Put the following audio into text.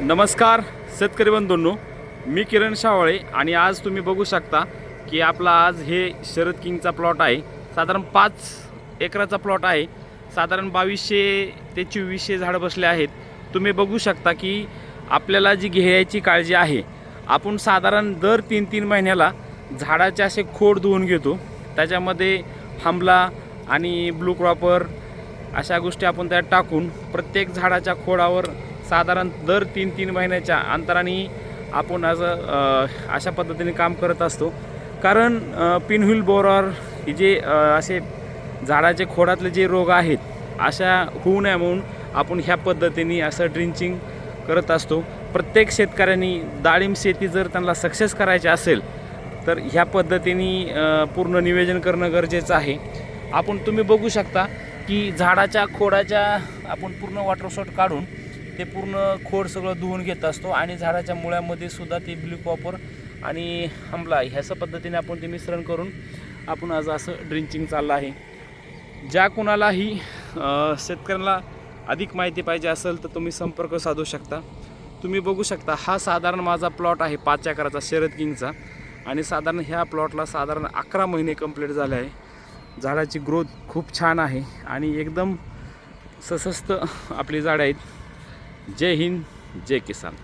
नमस्कार शेतकरी बंधूंनो. मी किरण शावळे आणि आज तुम्ही बघू शकता की आपला आज हे शरद किंगचा प्लॉट आहे. साधारण पाच एकराचा प्लॉट आहे. साधारण बावीसशे ते चोवीसशे झाडं बसले आहेत. तुम्ही बघू शकता की आपल्याला जी घ्यायची काळजी आहे आपण साधारण दर तीन तीन महिन्याला झाडाचे असे खोड धुवून घेतो. त्याच्यामध्ये हांबला आणि ब्लू क्रॉपर अशा गोष्टी आपण त्यात टाकून प्रत्येक झाडाच्या खोडावर साधारण दर तीन तीन महिन्याच्या अंतराने आपण आज अशा पद्धतीने काम करत असतो. कारण पिनहुल बोरॉर हे जे असे झाडाचे खोडातले जे रोग आहेत अशा होऊ नये म्हणून आपण ह्या पद्धतीने असं ड्रिंचिंग करत असतो. प्रत्येक शेतकऱ्यांनी डाळिंब शेती जर त्यांना सक्सेस करायची असेल तर ह्या पद्धतीने पूर्ण नियोजन करणं गरजेचं आहे. आपण तुम्ही बघू शकता की झाडाच्या खोडाच्या आपण पूर्ण वॉटरशॉट काढून ते पूर्ण खोड सगळं धुवून घेत असतो आणि झाडाच्या मुळ्यामध्ये सुद्धा ते ब्ल्यू कॉपर आणि हमला ह्याच्या पद्धतीने आपण ते मिश्रण करून आपण आज असं ड्रिंचिंग चाललं आहे. ज्या कुणालाही शेतकऱ्यांना अधिक माहिती पाहिजे असेल तर तुम्ही संपर्क साधू शकता. तुम्ही बघू शकता हा साधारण माझा प्लॉट आहे पाच एकराचा शरद किंगचा. आणि साधारण ह्या प्लॉटला साधारण अकरा महिने कंप्लीट झाले आहे. झाडाची ग्रोथ खूप छान आहे आणि एकदम सशस्त आपली झाडं आहेत. जय हिंद जय किसान।